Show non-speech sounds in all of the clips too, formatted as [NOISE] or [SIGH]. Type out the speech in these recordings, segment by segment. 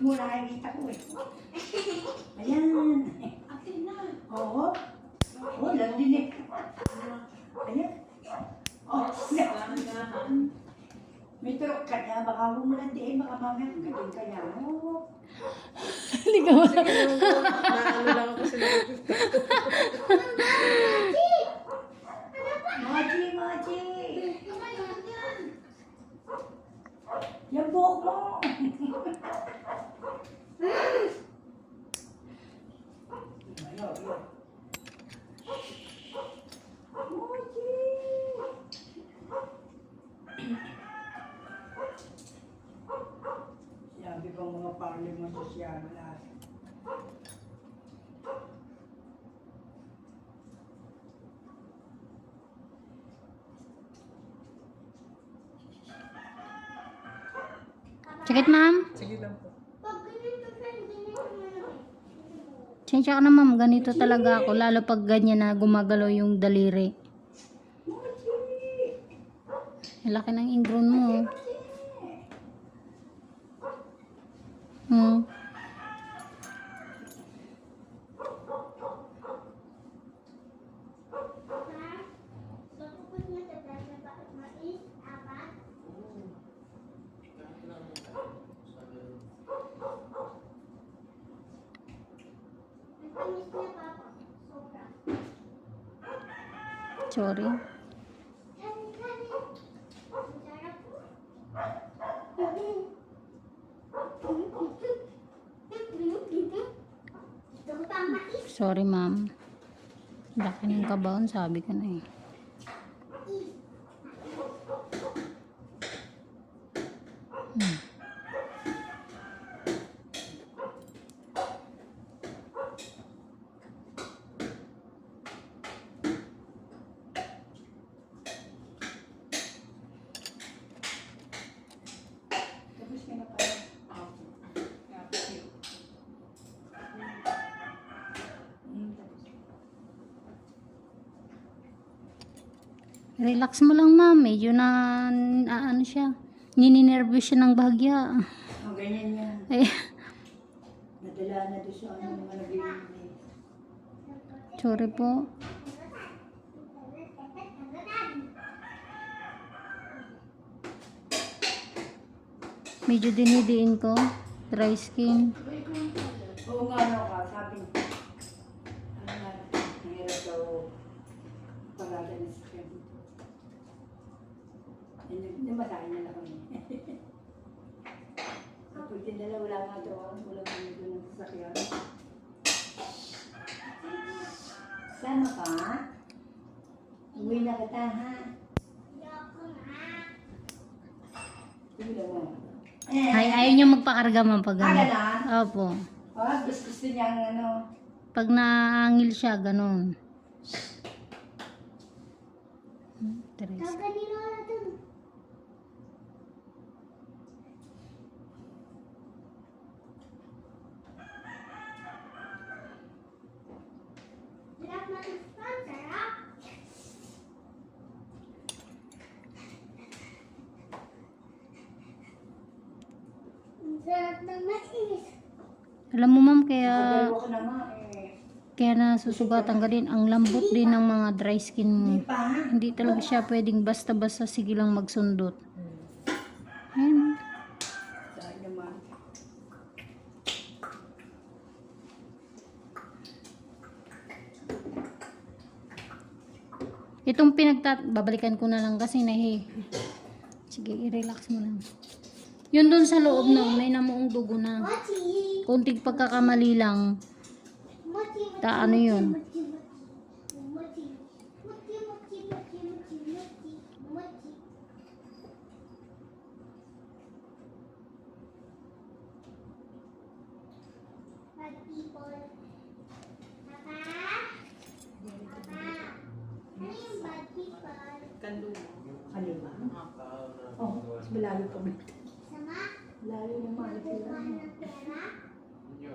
mo nakikita ko eh. Ayan. Akin na. Oo. Oo, landinig. Ayan. Oh, na. Dahan-dahan. May turok ka niya, baka bumulandiin, baka mamaya galing ka niya. Oo. Hindi ka ba? Naano lang ako sila. [LAUGHS] Sakit, ma'am? Sige lang po. Sensya ka na, ma'am. Ganito talaga ako. Lalo pag ganyan na gumagalaw yung daliri. Laki ng ingrown mo. Sorry. Sorry, ma'am. Laki ng kabaon, sabi ko na eh. Relax mo lang, ma'am. Medyo na, na ano siya. Nininervous siya ng bahagya. Oh, ganyan yan. Eh, Nadala na doon sa ano mga nabibili. sorry po. Medyo dinidiin ko. Dry skin. Oo nga, ano ka, sabi niya. Ano nga, mahirap daw pag-aga ng skin. Niya na kami. [LAUGHS] Kapag dinala, wala nga daw, wala nga doon ng sasakyan. Sama ka? Uwi na kita, ha? Lang mo. Ay, ayaw niya magpakarga, ma'am, pag Ah, ano. Opo. Ah, gusto, gusto niya ang ano. Pag naangil siya, ganun. Hmm, Tres. Alam mo, ma'am, kaya... Dalawa ko na nga eh. Kaya nasusugatan ka din. Ang lambot din ng mga dry skin mo. Hindi pa. Hindi talaga siya pwedeng basta-basta sige lang magsundot. Dahil naman. Itong pinagtat... Babalikan ko na lang kasi nahi. Sige, i-relax mo lang. Yun dun sa loob na, may namuong dugo na. Kunting pagkakamali lang. Ta ano yun? Kandumo. Ano ba? Oh, malayo pa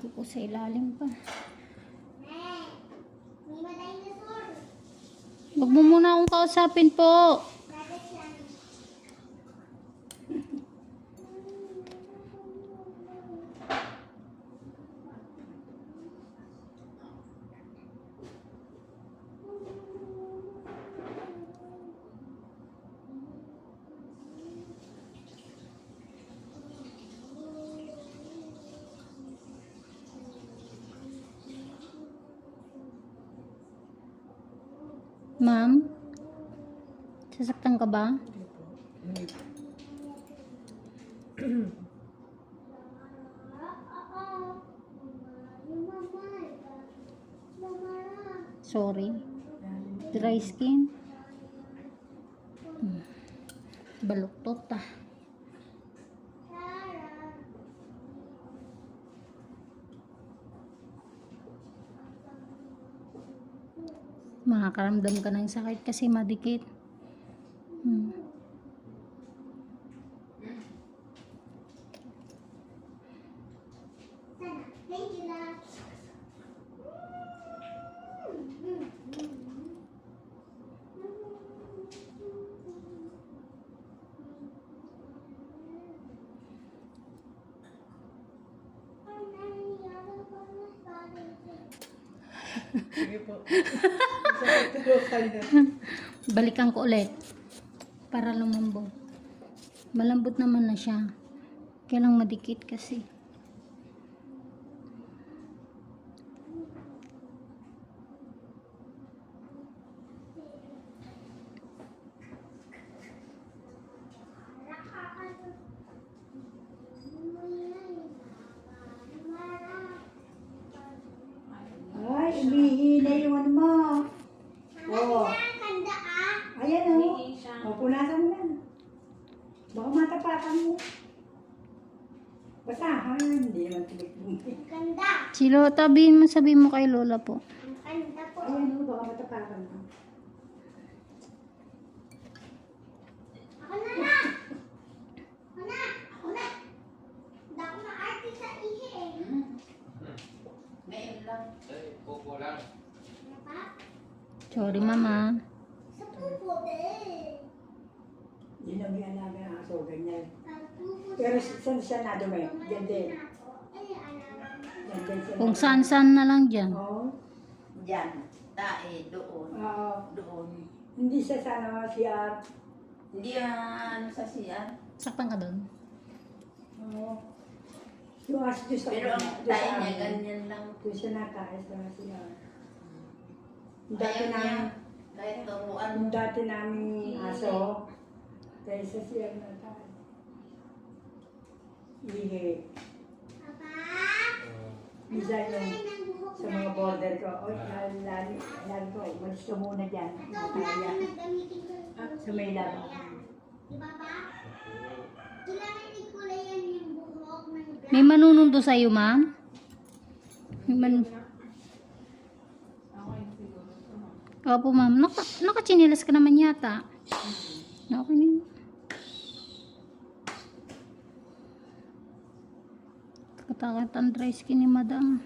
May kuko sa ilalim pa. Huwag mo muna akong kausapin po. Dagat yan. Ma'am? Sasaktan ka ba? Sorry. Dry skin. Hmm. Baluktot ah. Makakaramdam ka ng sakit kasi madikit. Hmm. Sige po. [LAUGHS] [LAUGHS] Balikan ko ulit. Para lumambot. Malambot naman na siya. Kaya lang madikit kasi. Ay, umihi na yung ano mo. Oo. Kanda ah. Ayan o. Umihi siya. O, punasan mo yan. Baka matapakan mo. Basahan. Hindi naman tilik mo. Ang Silo, tabihin mo, sabihin mo kay Lola po. Ganda po. Ayan o, baka matapakan mo. Ako na na. Ako na. Ako na. Hindi ako na artist sa ihe eh. Ngayon lang. Ano pa? Sorry, mama. Sa pupo eh. Yun ang yung alaga ng aso, ganyan. Sa pupo. Pero saan siya nadumi? Diyan din. Kung saan-saan na lang dyan. Oo. Diyan, tae, doon, Oo. doon. Hindi siya sana siya. Hindi ah, ano sa siya. Saktan ka doon. Oo. Yung aso doon sa Pero ang tae niya, ganyan lang. Doon siya nakain sa siya. Yung Ayaw Dati niya, namin, kahit turuan yung mo. dati namin aso, kaya sa siya nakain. Ihe. Ay, ng sa mga border ko, oy, lali, lali, lali ko, umalis ka muna dyan. Nakaya. sa may black. May manunundo sa'yo, ma'am? May man... Ako yung siguro. Tama. Opo, ma'am. Naka, nakachinilas ka naman yata. Okay na Katakot ang dry skin ni madam.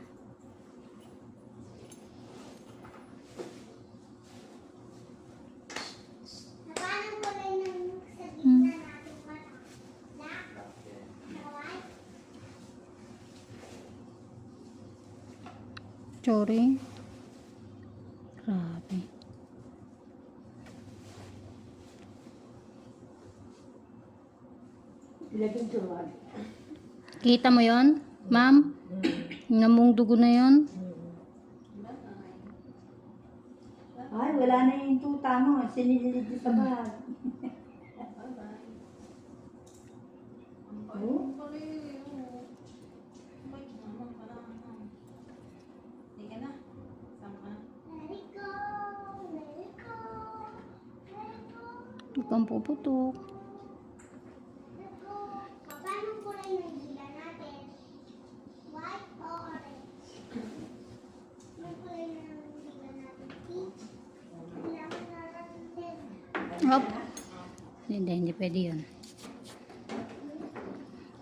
Hmm. Sorry. Grabe. Kita mo yon, Ma'am, namong dugo na yon. Ay, wala na yung tuta oh. mo. Sinilid sa bag. oh? Ikaw puputok.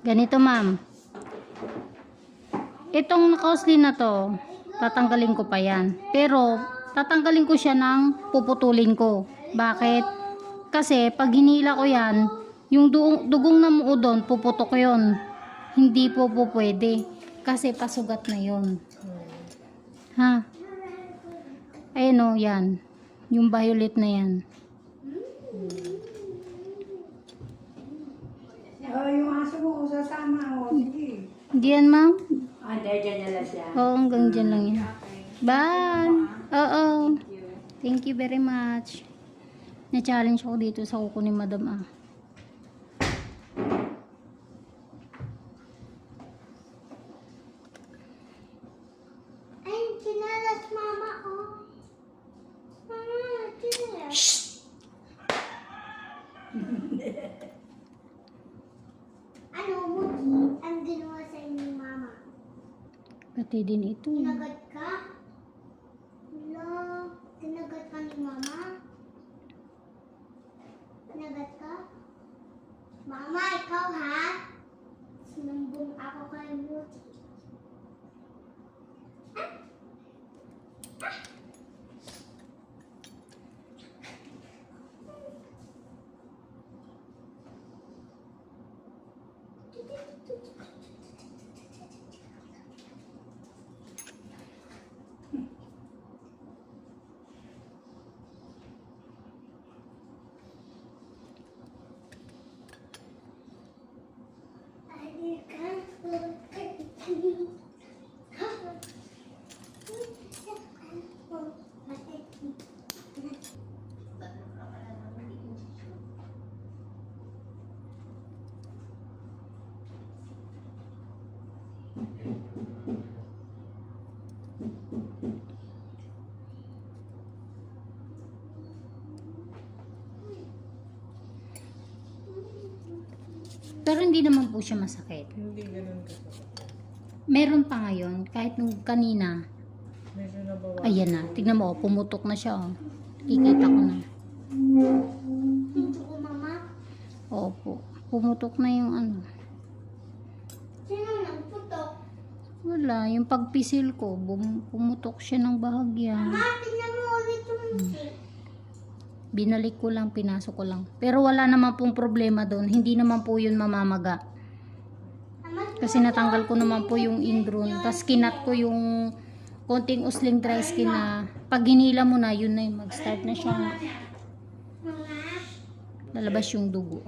Ganito, ma'am. Itong nakausli na to, tatanggalin ko pa yan. Pero, tatanggalin ko siya ng puputulin ko. Bakit? Kasi, pag hinila ko yan, yung du- dugong na muo doon, puputok yun. Hindi po po pwede. Kasi pasugat na yon Ha? Ayun o, yan. Yung violet na yan. Oh, yung aso mo, sasama. Oh, sige. Hindi yan, ma'am? Ah, dahil dyan nila siya. Oo, hanggang dyan lang yan. Bye! Oo. Thank you very much. Na-challenge ako dito sa kuko ni Madam ah. Ay, chinalas mama ko. Mama, chinalas. ano, Muki, ang ginawa sa inyo mama? Pati din ito. Kinagat ka? Wala, kinagat ka ni mama? Kinagat ka? Mama, ikaw ha? Sinumbong ako 你看我的眼睛。Pero hindi naman po siya masakit. Hindi ganun kasi. Meron pa ngayon, kahit nung kanina. Medyo nabawasan. Ayan na. Tignan mo, oh, pumutok na siya. Oh. Kikita ko na. Hindi ko mama. Opo. Pumutok na yung ano. Sino nagputok? Wala. Yung pagpisil ko, bum- pumutok siya ng bahagya. Ma, tingnan mo ulit yung Muki. Binalik ko lang, pinasok ko lang. Pero wala naman pong problema doon. Hindi naman po yun mamamaga. Ama, Kasi natanggal ko naman po yung ingrown. Tapos kinat ko yung konting usling dry skin na pag hinila mo na, yun na yung mag-start na siya. Lalabas yung dugo.